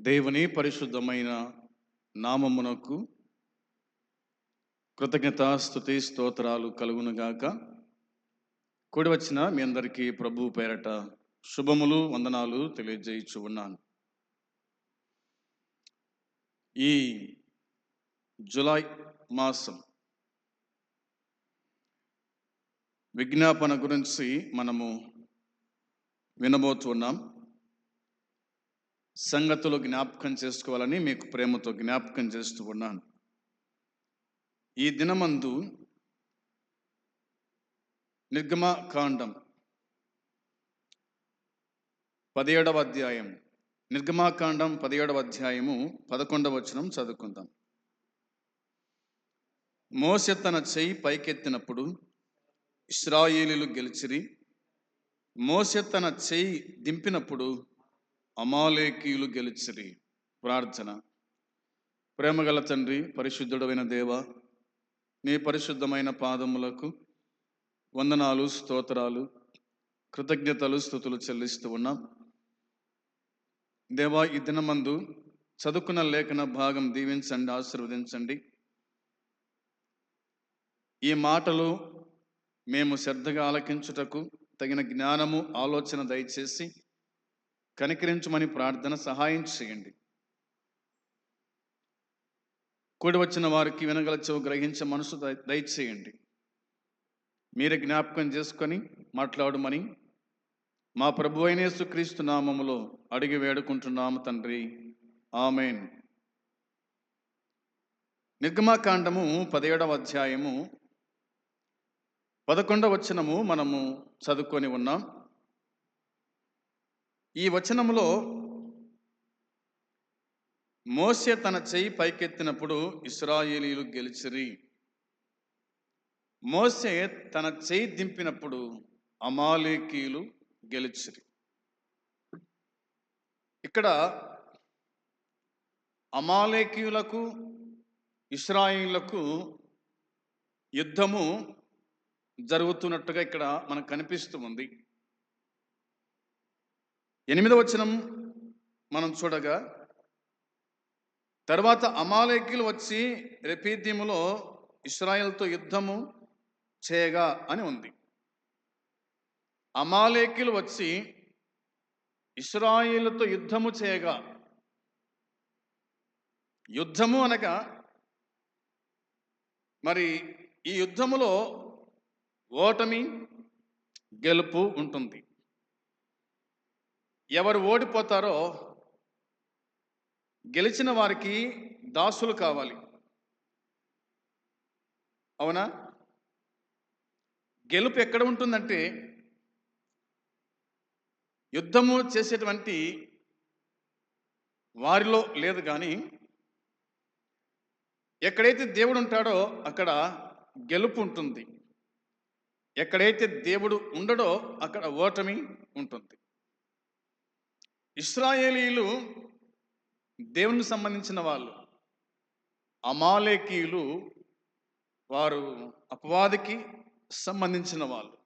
దేవుని పరిశుద్ధమైన నామమునకు కృతజ్ఞత స్థుతి స్తోత్రాలు కలుగునుగాక. కూడి వచ్చిన మీ అందరికీ ప్రభు పేరట శుభములు వందనాలు తెలియజేయచ్చు ఉన్నాను. ఈ జులై మాసం విజ్ఞాపన గురించి మనము వినబోతున్నాం. సంగతులు జ్ఞాపకం చేసుకోవాలని మీకు ప్రేమతో జ్ఞాపకం చేస్తూ ఉన్నాను. ఈ దినమందు నిర్గమ కాండం పదిహేడవ అధ్యాయం. నిర్గమాకాండం పదిహేడవ అధ్యాయము పదకొండవ వచనం చదువుకుందాం. మోసె తన చెయ్యి పైకెత్తినప్పుడు ఇస్రాయేలీలు గెలిచిరి. మోసె తన చెయ్యి దింపినప్పుడు అమాలేకీయులు గెలిచిరి. ప్రార్థన. ప్రేమగల తండ్రి పరిశుద్ధుడమైన దేవ నీ పరిశుద్ధమైన పాదములకు వందనాలు స్తోత్రాలు కృతజ్ఞతలు స్థుతులు చెల్లిస్తూ ఉన్నాం. దేవా ఈ దినమందు చదువుకున్న లేఖన భాగం దీవించండి ఆశీర్వదించండి. ఈ మాటలు మేము శ్రద్ధగా ఆలకించుటకు తగిన జ్ఞానము ఆలోచన దయచేసి కనికరించమని ప్రార్థన సహాయం చేయండి. కూడి వచ్చిన వారికి వినగల చెవు గ్రహించే మనసు దయ- దయచేయండి. మీరే జ్ఞాపకం చేసుకొని మాట్లాడమని మా ప్రభు అయిన యేసుక్రీస్తు నామములో అడిగి వేడుకుంటున్నాము తండ్రి. ఆమెన్. నిర్గమాకాండము పదిహేడవ అధ్యాయము పదకొండవ వచనము మనము చదువుకొని ఉన్నాం. ఈ వచనములో మోసే తన చెయ్యి పైకెత్తినప్పుడు ఇస్రాయేలీలు గెలిచిరి. మోసే తన చేయి దింపినప్పుడు అమాలేకీలు గెలిచిరి. ఇక్కడ అమాలేకీయులకు ఇస్రాయిలకు యుద్ధము జరుగుతున్నట్టుగా ఇక్కడ మనకు కనిపిస్తూ ఉంది. ఎనిమిదవ వచనం మనం చూడగా తర్వాత అమాలేకులు వచ్చి రెపీద్యములో ఇస్రాయల్తో యుద్ధము చేయగా అని ఉంది. అమాలేకులు వచ్చి ఇస్రాయేలుతో యుద్ధము చేయగా. యుద్ధము అనగా మరి ఈ యుద్ధములో ఓటమి గెలుపు ఉంటుంది. ఎవరు ఓడిపోతారో గెలిచిన వారికి దాసులు కావాలి. అవునా? గెలుపు ఎక్కడ ఉంటుందంటే యుద్ధము చేసేటువంటి వారిలో లేదు కానీ ఎక్కడైతే దేవుడు ఉంటాడో అక్కడ గెలుపు ఉంటుంది. ఎక్కడైతే దేవుడు ఉండడో అక్కడ ఓటమి ఉంటుంది. ఇస్రాయేలీలు దేవునికి సంబంధించిన వాళ్ళు. అమాలేకీయులు వారు అపవాదికి సంబంధించిన వాళ్ళు.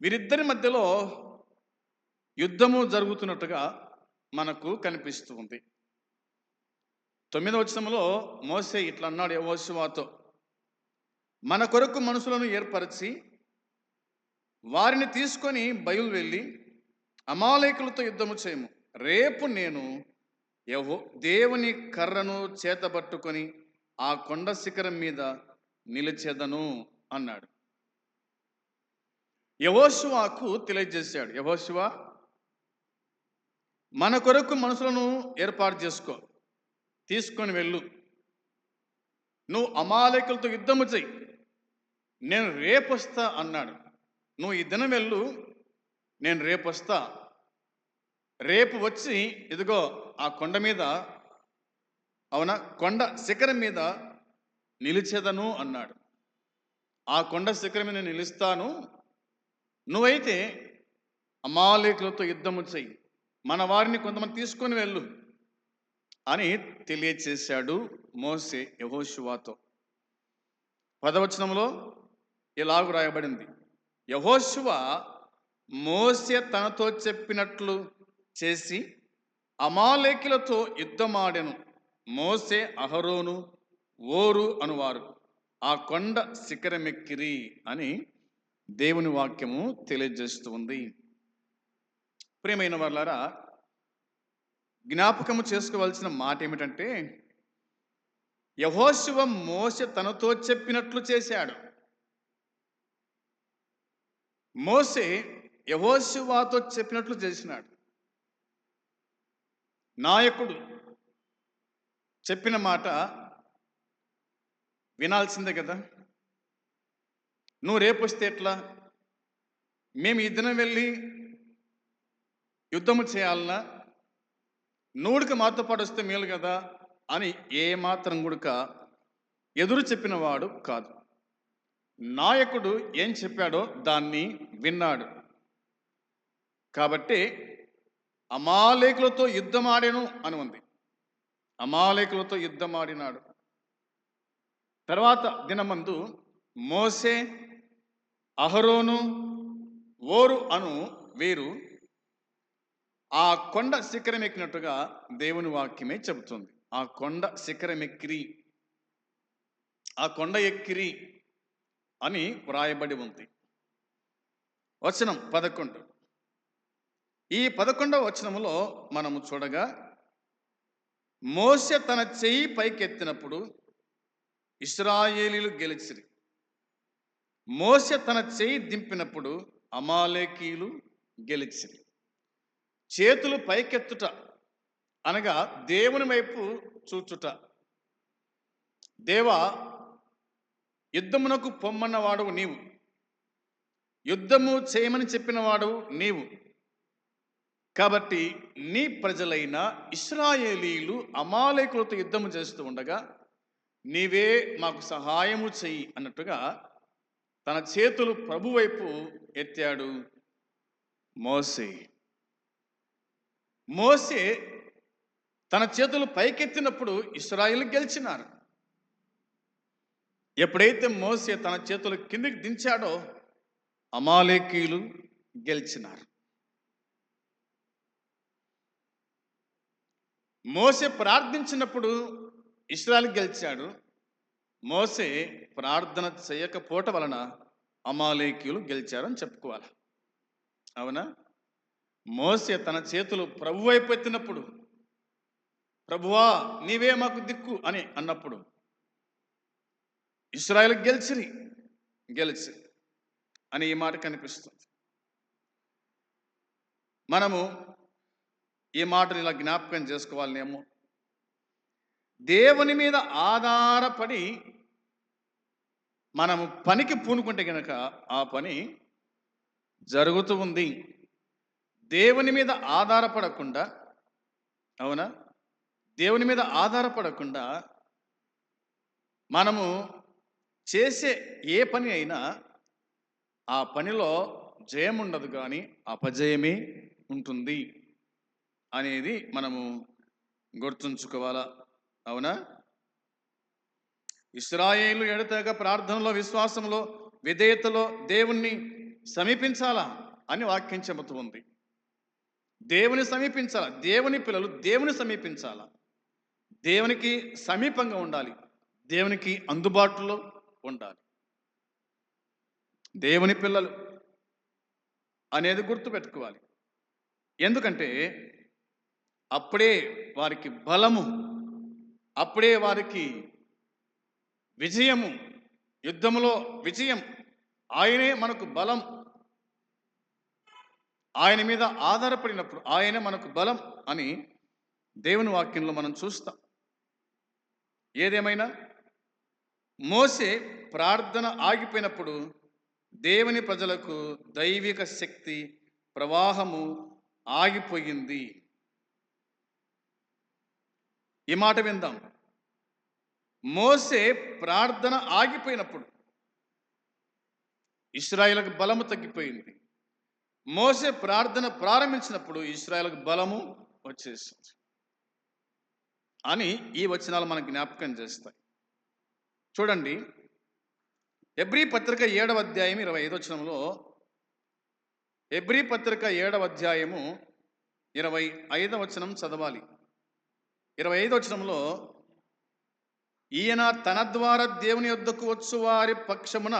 వీరిద్దరి మధ్యలో యుద్ధము జరుగుతున్నట్టుగా మనకు కనిపిస్తుంది తొమ్మిదవ వచనంలో మోసే ఇట్లా అన్నాడు యెహోషువతో మన కొరకు మనుషులను ఏర్పరిచి వారిని తీసుకొని బయలు వెళ్ళి అమాలేకులతో యుద్ధము చేయము. రేపు నేను యహో దేవుని కర్రను చేతబట్టుకొని ఆ కొండ శిఖరం మీద నిలిచెదను అన్నాడు. యహోశివాకు తెలియజేశాడు. యహోశివ మన కొరకు మనుషులను ఏర్పాటు చేసుకో. తీసుకొని వెళ్ళు. నువ్వు అమాలేకులతో యుద్ధము చెయ్యి. నేను రేపు వస్తా అన్నాడు. నువ్వు ఈ దినం వెళ్ళు. నేను రేపు వస్తా. రేపు వచ్చి ఇదిగో ఆ కొండ మీద అవునా? కొండ శిఖరం మీద నిలిచేదను అన్నాడు. ఆ కొండ శిఖరం మీద నేను నిలుస్తాను. నువ్వైతే అమాలేకులతో యుద్ధము చెయ్యి. మన వారిని కొంతమంది తీసుకొని వెళ్ళు అని తెలియచేశాడు మోసే యహోశివాతో పదవచనంలో ఇలాగు రాయబడింది యహోశువ మోసే తనతో చెప్పినట్లు చేసి అమాలేకులతో యుద్ధమాడెను. మోసే అహరోను ఓరు అనువారు ఆ కొండ శిఖరమెక్కిరి అని దేవుని వాక్యము తెలియజేస్తూ ఉంది. ప్రియమైన వాళ్ళారా జ్ఞాపకము చేసుకోవాల్సిన మాట ఏమిటంటే యహోశివ మోస తనతో చెప్పినట్లు చేశాడు. మోసే యహోశివాతో చెప్పినట్లు చేసినాడు. నాయకుడు చెప్పిన మాట వినాల్సిందే కదా? నువ్వు రేపు వస్తే ఎట్లా? మేము ఈ దినం వెళ్ళి యుద్ధము చేయాలన్నా నూడికి మాతో పాటు వస్తే మేలు కదా? అని ఏ మాత్రం గుడక ఎదురు చెప్పినవాడు కాదు. నాయకుడు ఏం చెప్పాడో దాన్ని విన్నాడు. కాబట్టి అమాలేకులతో యుద్ధం ఆడాను అని ఉంది. అమాలేకులతో యుద్ధం ఆడినాడు తర్వాత దినమందు మోసే అహరోను ఓరు అను వీరు ఆ కొండ శిఖరం ఎక్కినట్టుగా దేవుని వాక్యమే చెబుతుంది. ఆ కొండ శిఖరం ఎక్కిరి ఆ కొండ ఎక్కిరి అని వ్రాయబడి ఉంది. వచనం పదకొండు. ఈ పదకొండవ వచనములో మనము చూడగా మోసె తన చెయ్యి పైకెత్తినప్పుడు ఇస్రాయేలీలు గెలిచిరి. మోసె తన చెయ్యి దింపినప్పుడు అమాలేకీలు గెలిచిరి. చేతులు పైకెత్తుట అనగా దేవుని వైపు చూచుట. దేవా యుద్ధమునకు పొమ్మన్నవాడు నీవు. యుద్ధము చేయమని చెప్పినవాడు నీవు. కాబట్టి నీ ప్రజలైన ఇస్రాయేలీలు అమాలేకులతో యుద్ధము చేస్తూ ఉండగా నీవే మాకు సహాయము చెయ్యి అన్నట్టుగా తన చేతులు ప్రభు వైపు ఎత్తాడు మోసే. మోసే తన చేతులు పైకెత్తినప్పుడు ఇస్రాయిల్ గెలిచినారు. ఎప్పుడైతే మోసే తన చేతులు కిందికి దించాడో అమాలేకీలు గెలిచినారు. మోసే ప్రార్థించినప్పుడు ఇస్రాయల్ గెలిచాడు. మోసే ప్రార్థన చేయకపోవట వలన అమాలేకీయులు గెలిచారని చెప్పుకోవాలి. అవునా? మోసే తన చేతులు ప్రభు వైపు ఎత్తినప్పుడు ప్రభువా నీవే మాకు దిక్కు అని అన్నప్పుడు ఇస్రాయల్ గెలిచిరి గెలిచి అని ఈ మాట కనిపిస్తుంది. మనము ఈ మాటను ఇలా జ్ఞాపకం చేసుకోవాలనేమో దేవుని మీద ఆధారపడి మనము పనికి పూనుకుంటే కనుక ఆ పని జరుగుతూ ఉంది. దేవుని మీద ఆధారపడకుండా అవునా? దేవుని మీద ఆధారపడకుండా మనము చేసే ఏ పని అయినా ఆ పనిలో జయం ఉండదు కానీ అపజయమే ఉంటుంది. అనేది మనము గుర్తుంచుకోవాలా? అవునా? ఇస్రాయేలు ఎడతెగ ప్రార్థనలో విశ్వాసంలో విధేయతలో దేవుణ్ణి సమీపించాలా అని వాక్యం చెబుతూ ఉంది. దేవుని సమీపించాలా? దేవుని పిల్లలు దేవుని సమీపించాలా? దేవునికి సమీపంగా ఉండాలి. దేవునికి అందుబాటులో ఉండాలి. దేవుని పిల్లలు అనేది గుర్తుపెట్టుకోవాలి. ఎందుకంటే అప్పుడే వారికి బలము అప్పుడే వారికి విజయము యుద్ధములో విజయం. ఆయనే మనకు బలం. ఆయన మీద ఆధారపడినప్పుడు ఆయనే మనకు బలం అని దేవుని వాక్యంలో మనం చూస్తాం. ఏదేమైనా? మోసే ప్రార్థన ఆగిపోయినప్పుడు దేవుని ప్రజలకు దైవిక శక్తి ప్రవాహము ఆగిపోయింది. ఈ మాట విందాం. మోసే ప్రార్థన ఆగిపోయినప్పుడు ఇస్రాయిలకు బలము తగ్గిపోయింది. మోసే ప్రార్థన ప్రారంభించినప్పుడు ఇస్రాయిలకు బలము వచ్చేసింది. అని ఈ వచనాలు మనకు జ్ఞాపకం చేస్తాయి. చూడండి ఎబ్రి పత్రిక ఏడవ అధ్యాయం ఇరవై ఐదు వచనంలో ఎబ్రి పత్రిక ఏడవ అధ్యాయము ఇరవై ఐదవ వచనం చదవాలి. ఇరవై ఐదవ వచనంలో ఈయన తన ద్వారా దేవుని యొద్దకు వచ్చు వారి పక్షమున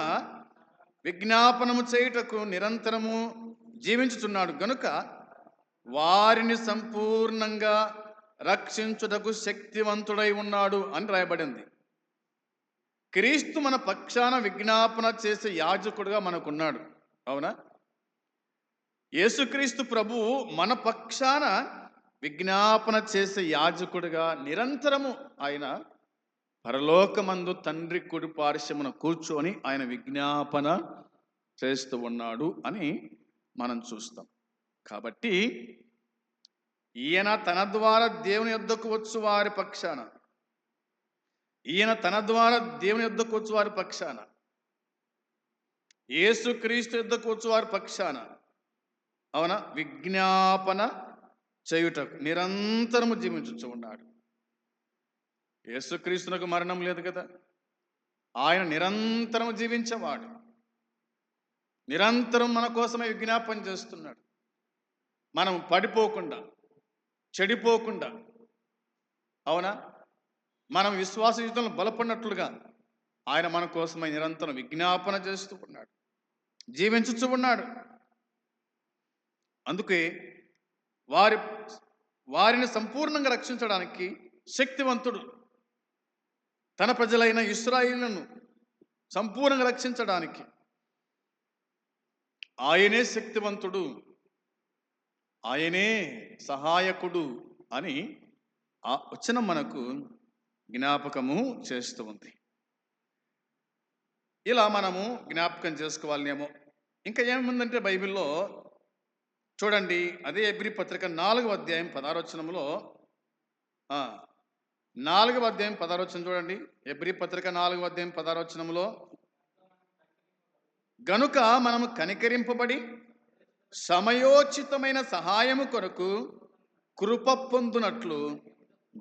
విజ్ఞాపనము చేయుటకు నిరంతరము జీవించుచున్నాడు. గనుక వారిని సంపూర్ణంగా రక్షించుటకు శక్తివంతుడై ఉన్నాడు అని రాయబడింది. క్రీస్తు మన పక్షాన విజ్ఞాపన చేసే యాజకుడుగా మనకున్నాడు. అవునా? యేసుక్రీస్తు ప్రభువు మన పక్షాన విజ్ఞాపన చేసే యాజకుడిగా నిరంతరము ఆయన పరలోకమందు తండ్రి కుడి పార్శ్వమున కూర్చొని ఆయన విజ్ఞాపన చేస్తూ ఉన్నాడు అని మనం చూస్తాం. కాబట్టి ఈయన తన ద్వారా దేవుని యొద్దకు వచ్చు వారి పక్షాన. ఈయన తన ద్వారా దేవుని యొద్దకు వచ్చు వారి పక్షాన. యేసుక్రీస్తు యుద్ధకు వచ్చు వారి పక్షాన. అవునా? విజ్ఞాపన చేయుటకు నిరంతరము జీవించు ఉన్నాడు యేసుక్రీస్తునకు మరణం లేదు కదా? ఆయన నిరంతరం జీవించేవాడు. నిరంతరం మన కోసమే విజ్ఞాపన చేస్తున్నాడు. మనం పడిపోకుండా చెడిపోకుండా అవునా? మనం విశ్వాస జీవితంలో బలపడినట్లుగా ఆయన మన కోసమై నిరంతరం విజ్ఞాపన చేస్తూ ఉన్నాడు. జీవించుచు ఉన్నాడు. అందుకే వారి వారిని సంపూర్ణంగా రక్షించడానికి శక్తివంతుడు. తన ప్రజలైన ఇస్రాయిలను సంపూర్ణంగా రక్షించడానికి ఆయనే శక్తివంతుడు ఆయనే సహాయకుడు అని ఆ వచ్చిన మనకు జ్ఞాపకము చేస్తూ ఉంది. ఇలా మనము జ్ఞాపకం చేసుకోవాలనేమో. ఇంకా ఏముందంటే బైబిల్లో చూడండి అదే ఎబ్రి పత్రిక నాలుగవ అధ్యాయం పదారోచనంలో నాలుగవ అధ్యాయం పదారోచనం చూడండి ఎబ్రి పత్రిక నాలుగవ అధ్యాయం పదారోచనములో గనుక మనము కనికరింపబడి సమయోచితమైన సహాయము కొరకు కృప పొందునట్లు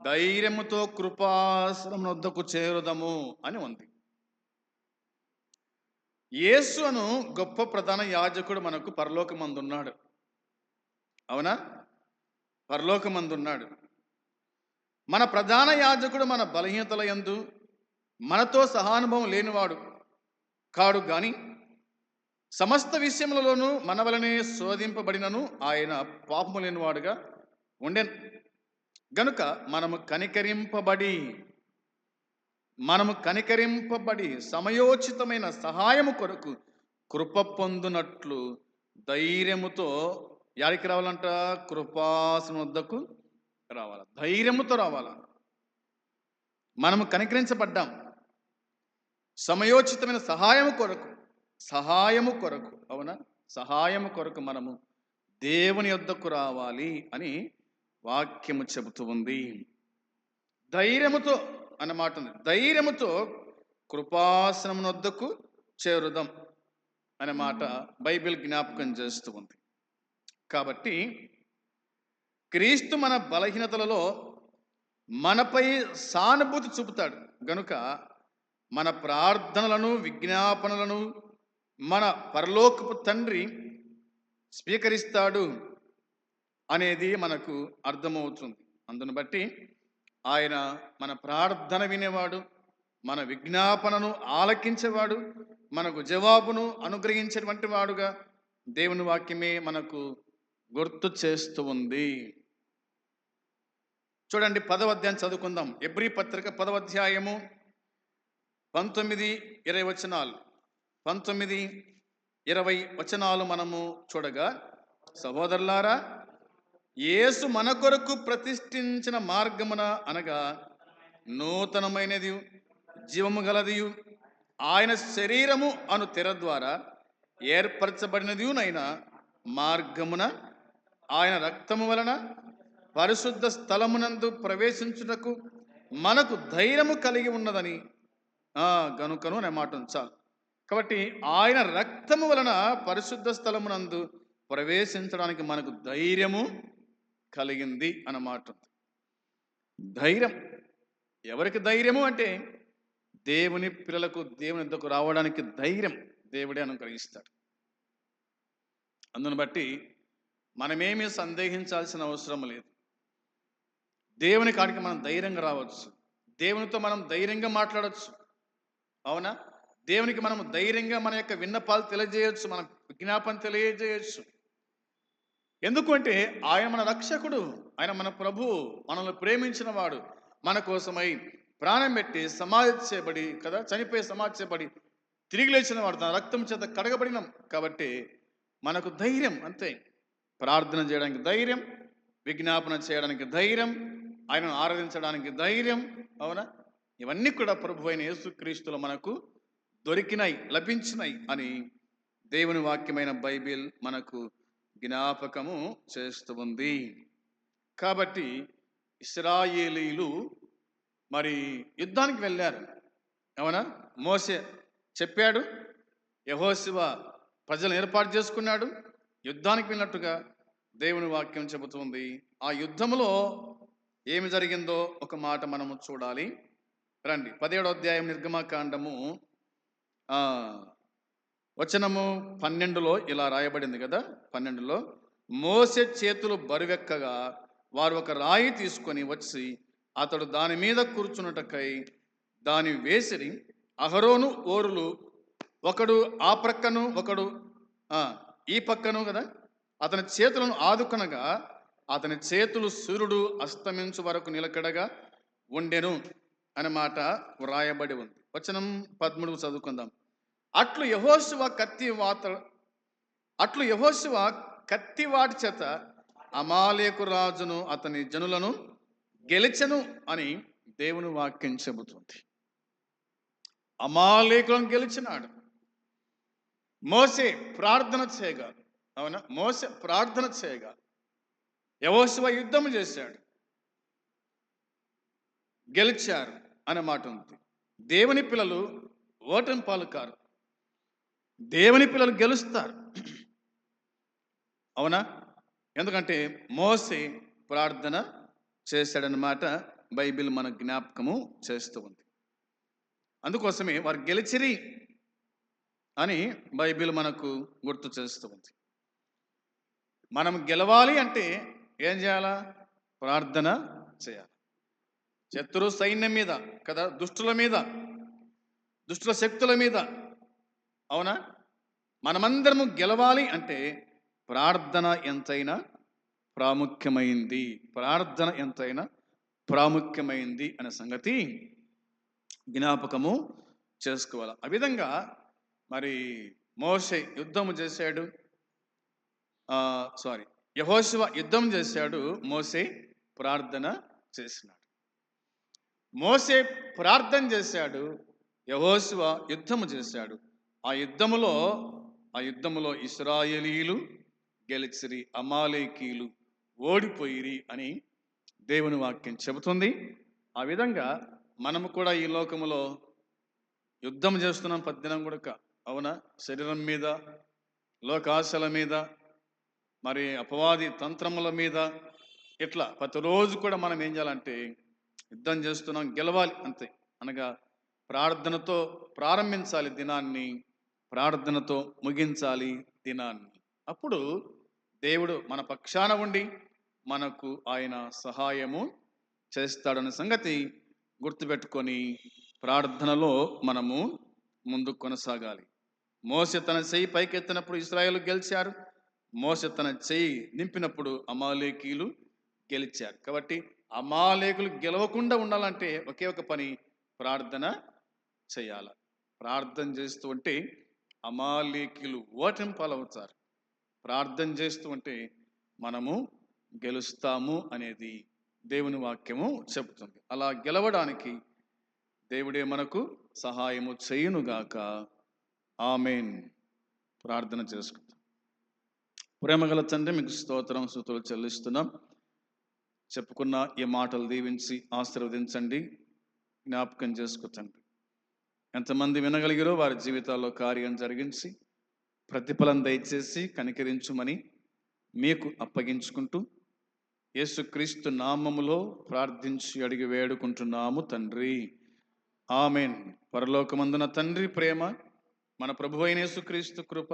ధైర్యముతో కృపాసనం వద్దకు చేరుదము అని ఉంది. యేసు అను గొప్ప ప్రధాన యాజకుడు మనకు పరలోకమందున్నాడు. అవునా? పరలోకమందున్నాడు. మన ప్రధాన యాజకుడు మన బలహీనతల ఎందు మనతో సహానుభవం లేనివాడు కాడు గాని సమస్త విషయములలోనూ మన వలనే శోధింపబడినను ఆయన పాపము లేనివాడుగా ఉండెను. గనుక మనము కనికరింపబడి మనము కనికరింపబడి సమయోచితమైన సహాయము కొరకు కృప పొందునట్లు ధైర్యముతో యాడికి రావాలంట? కృపాసన వద్దకు రావాల? ధైర్యముతో రావాలా? మనము కనికరించబడ్డాం. సమయోచితమైన సహాయము కొరకు సహాయము కొరకు అవునా? సహాయము కొరకు మనము దేవుని యొద్దకు రావాలి అని వాక్యము చెబుతూ ఉంది. ధైర్యముతో అన్నమాట ఉంది. ధైర్యముతో కృపాసనం వద్దకు చేరుదాం అనే మాట బైబిల్ జ్ఞాపకం చేస్తూ ఉంది. కాబట్టి క్రీస్తు మన బలహీనతలలో మనపై సానుభూతి చూపుతాడు. గనుక మన ప్రార్థనలను విజ్ఞాపనలను మన పరలోకపు తండ్రి స్వీకరిస్తాడు అనేది మనకు అర్థమవుతుంది. అందును బట్టి ఆయన మన ప్రార్థన వినేవాడు మన విజ్ఞాపనను ఆలకించేవాడు మనకు జవాబును అనుగ్రహించేటువంటి వాడుగా దేవుని వాక్యమే మనకు గుర్తు చేస్తూ ఉంది. చూడండి పదవ అధ్యాయం చదువుకుందాం. ఎబ్రి పత్రిక పదవ అధ్యాయము పంతొమ్మిది ఇరవై వచనాలు. పంతొమ్మిది ఇరవై వచనాలు మనము చూడగా సహోదరులారా యేసు మన కొరకు ప్రతిష్ఠించిన మార్గమున అనగా నూతనమైనది జీవము గలదియు ఆయన శరీరము అను తెర ద్వారా ఏర్పరచబడినదియునైన మార్గమున ఆయన రక్తము వలన పరిశుద్ధ స్థలమునందు ప్రవేశించుటకు మనకు ధైర్యము కలిగి ఉన్నదని. గనుకను అనే మాట ఉంచాలి కాబట్టి ఆయన రక్తము వలన పరిశుద్ధ స్థలమునందు ప్రవేశించడానికి మనకు ధైర్యము కలిగింది అన్నమాట ధైర్యం. ఎవరికి ధైర్యము అంటే దేవుని పిల్లలకు దేవుని ఇద్దకు రావడానికి ధైర్యం దేవుడే అనుగ్రహిస్తాడు. అందును బట్టి మనమేమీ సందేహించాల్సిన అవసరం లేదు. దేవుని కాడికి మనం ధైర్యంగా రావచ్చు. దేవునితో మనం ధైర్యంగా మాట్లాడవచ్చు అవునా? దేవునికి మనం ధైర్యంగా మన యొక్క విన్నపాలు తెలియజేయచ్చు. మన విజ్ఞాపన తెలియజేయచ్చు. ఎందుకంటే ఆయన మన రక్షకుడు. ఆయన మన ప్రభు. మనల్ని ప్రేమించిన వాడు మన కోసమై ప్రాణం పెట్టి సమాధి చేయబడి కదా? చనిపోయి సమాధి చేయబడి తిరిగి లేచిన వాడు తన రక్తం చేత కడగబడినాం. కాబట్టి మనకు ధైర్యం అంతే. ప్రార్థన చేయడానికి ధైర్యం విజ్ఞాపన చేయడానికి ధైర్యం ఆయనను ఆరాధించడానికి ధైర్యం అవునా? ఇవన్నీ కూడా ప్రభు అయిన యేసుక్రీస్తులు మనకు దొరికినాయి లభించినాయి అని దేవుని వాక్యమైన బైబిల్ మనకు జ్ఞాపకము చేస్తూ ఉంది. కాబట్టి ఇస్రాయేలీలు మరి యుద్ధానికి వెళ్ళారు అవునా? మోసే చెప్పాడు యహోశివ ప్రజలను ఏర్పాటు చేసుకున్నాడు యుద్ధానికి వెళ్ళినట్టుగా దేవుని వాక్యం చెబుతుంది. ఆ యుద్ధములో ఏమి జరిగిందో ఒక మాట మనము చూడాలి. రండి పదిహేడో అధ్యాయం నిర్గమకాండము వచనము పన్నెండులో ఇలా రాయబడింది కదా? పన్నెండులో మోసే చేతులు బరువెక్కగా వారు ఒక రాయి తీసుకొని వచ్చి అతడు దాని మీద కూర్చున్నటకై దాని వేసిరి. అహరోను ఓరులు ఒకడు ఆ ప్రక్కను ఒకడు ఈ పక్కను కదా? అతని చేతులను ఆదుకొనగా అతని చేతులు సూర్యుడు అస్తమించు వరకు నిలకడగా ఉండెను అనే మాట వ్రాయబడి ఉంది. వచనం పదమూడు చదువుకుందాం. అట్లు యహోశివ కత్తి వాత అట్లు యహోశివ కత్తి వాటి చేత అమాలేకు రాజును అతని జనులను గెలిచెను అని దేవుని వాక్యం చెబుతుంది. అమాలేకులను గెలిచినాడు. మోసే ప్రార్థన చేయగా అవునా? మోస ప్రార్థన చేయగా యవోశివ యుద్ధం చేశాడు. గెలిచారు అనే మాట ఉంది. దేవుని పిల్లలు ఓటమి పాలు కారు. దేవుని పిల్లలు గెలుస్తారు. అవునా? ఎందుకంటే మోసే ప్రార్థన చేశాడన్నమాట బైబిల్ మన జ్ఞాపకము చేస్తూ ఉంది. అందుకోసమే వారు గెలిచిరి అని బైబిల్ మనకు గుర్తు చేస్తూ ఉంది. మనం గెలవాలి అంటే ఏం చేయాలా? ప్రార్థన చేయాలి. శత్రు సైన్యం మీద కదా? దుష్టుల మీద దుష్టుల శక్తుల మీద. అవునా? మనమందరము గెలవాలి అంటే ప్రార్థన ఎంతైనా ప్రాముఖ్యమైంది. ప్రార్థన ఎంతైనా ప్రాముఖ్యమైంది అనే సంగతి జ్ఞాపకము చేసుకోవాలి. ఆ విధంగా మరి మోసే యుద్ధము చేశాడు. సారీ. యహోశివ యుద్ధం చేశాడు. మోసే ప్రార్థన చేసినాడు. మోసే ప్రార్థన చేశాడు. యహోశివ యుద్ధము చేశాడు. ఆ యుద్ధములో ఆ యుద్ధములో ఇస్రాయేలీలు గెలిచిరి అమాలేకీలు ఓడిపోయిరి అని దేవుని వాక్యం చెబుతుంది. ఆ విధంగా మనము కూడా ఈ లోకములో యుద్ధం చేస్తున్నాం పద్దినం కూడా అవునా? శరీరం మీద లోకాశల మీద మరి అపవాది తంత్రముల మీద ఇట్లా ప్రతిరోజు కూడా మనం ఏం చేయాలంటే యుద్ధం చేస్తున్నాం గెలవాలి అంతే. అనగా ప్రార్థనతో ప్రారంభించాలి దినాన్ని ప్రార్థనతో ముగించాలి దినాన్ని. అప్పుడు దేవుడు మన పక్షాన ఉండి మనకు ఆయన సహాయము చేస్తాడన్న సంగతి గుర్తుపెట్టుకొని ప్రార్థనలో మనము ముందు కొనసాగాలి. మోస తన చేయి పైకెత్తినప్పుడు ఇస్రాయేల్ గెలిచారు. మోస తన చెయ్యి నింపినప్పుడు అమాలేకీలు గెలిచారు. కాబట్టి అమాలేకులు గెలవకుండా ఉండాలంటే ఒకే ఒక పని ప్రార్థన చేయాల. ప్రార్థన చేస్తూ ఉంటే అమాలేకీలు ఓటమి పాలవుతారు. ప్రార్థన చేస్తూ ఉంటే మనము గెలుస్తాము అనేది దేవుని వాక్యము చెబుతుంది. అలా గెలవడానికి దేవుడే మనకు సహాయము చేయునుగాక. ఆమెన్. ప్రార్థన చేసుకుంటాం ప్రేమగల తండ్రి మీకు స్తోత్రం సూతులు చెల్లిస్తున్నాం. చెప్పుకున్న ఈ మాటలు దీవించి ఆశీర్వదించండి జ్ఞాపకం చేసుకుతండి ఎంతమంది వినగలిగారో వారి జీవితాల్లో కార్యం జరిగించి ప్రతిఫలం దయచేసి కనికరించుమని మీకు అప్పగించుకుంటూ యేసుక్రీస్తు నామములో ప్రార్థించి అడిగి వేడుకుంటున్నాము తండ్రి. ఆమెన్. పరలోకమందున తండ్రి ప్రేమ మన ప్రభు అయిన యేసుక్రీస్తు కృప